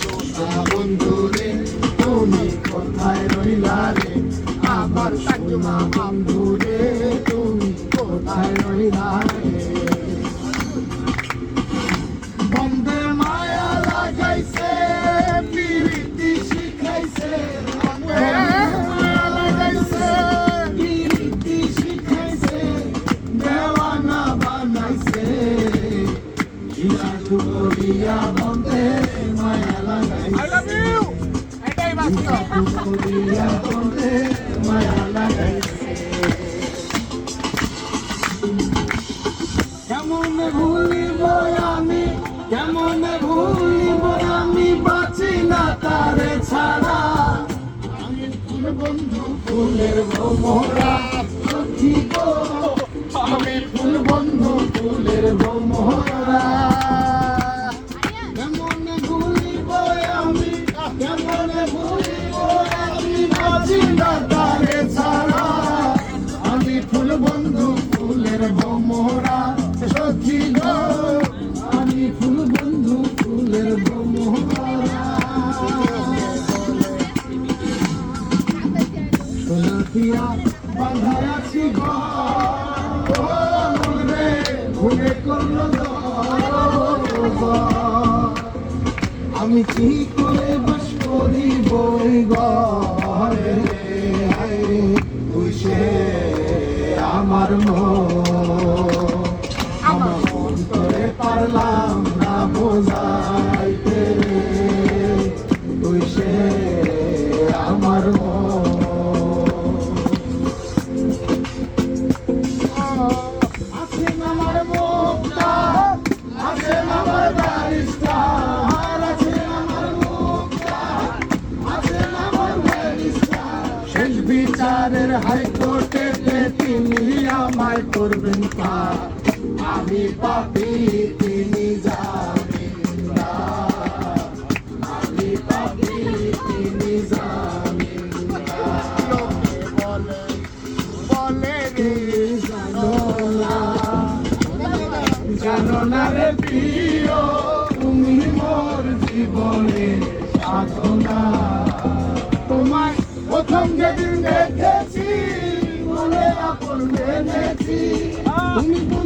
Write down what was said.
সোনা তুমি কোথায় রইলা রে আমার সোনা বন্ধু তুমি কোথায় রইলা রে বন্ধে মায়া লাগাইছে পিরিতি শিখাইছে মায়া লাগাইছে পিরিতি শিখাইছে দেওয়ানা বানাইছে জাদু করিয়া বন্ধে কেমন ভুলিব আমি, কেমন ভুলিব আমি, বাঁচি না তারে ছাড়া। আমি ফুল বন্ধু, ফুলের গো আমি ফুল বন্ধু, ফুলের ভোমরা। কেমন ভুলিব আমি বন্ধু, ফুলের আমি ফুল বন্ধু, ফুলের ভোমরা। সোনাতিয়া বাঁধা করল আমি কি করে বাস করি বই ঘরে তুই সে আমার মন। আমার অন্তরে পারলাম না বোঝাইতে। তুই সে আমার আছেন মুক্তা আছেন বিচারের হাইকোর্টে তিনি আমায় করবেন পার আমি পাপি, তিনি পাপি, তিনি জামিনদার বলে বলে রে জানো জীবনে সাধনা। তোমায় প্রথম যেদিন olùdó létí.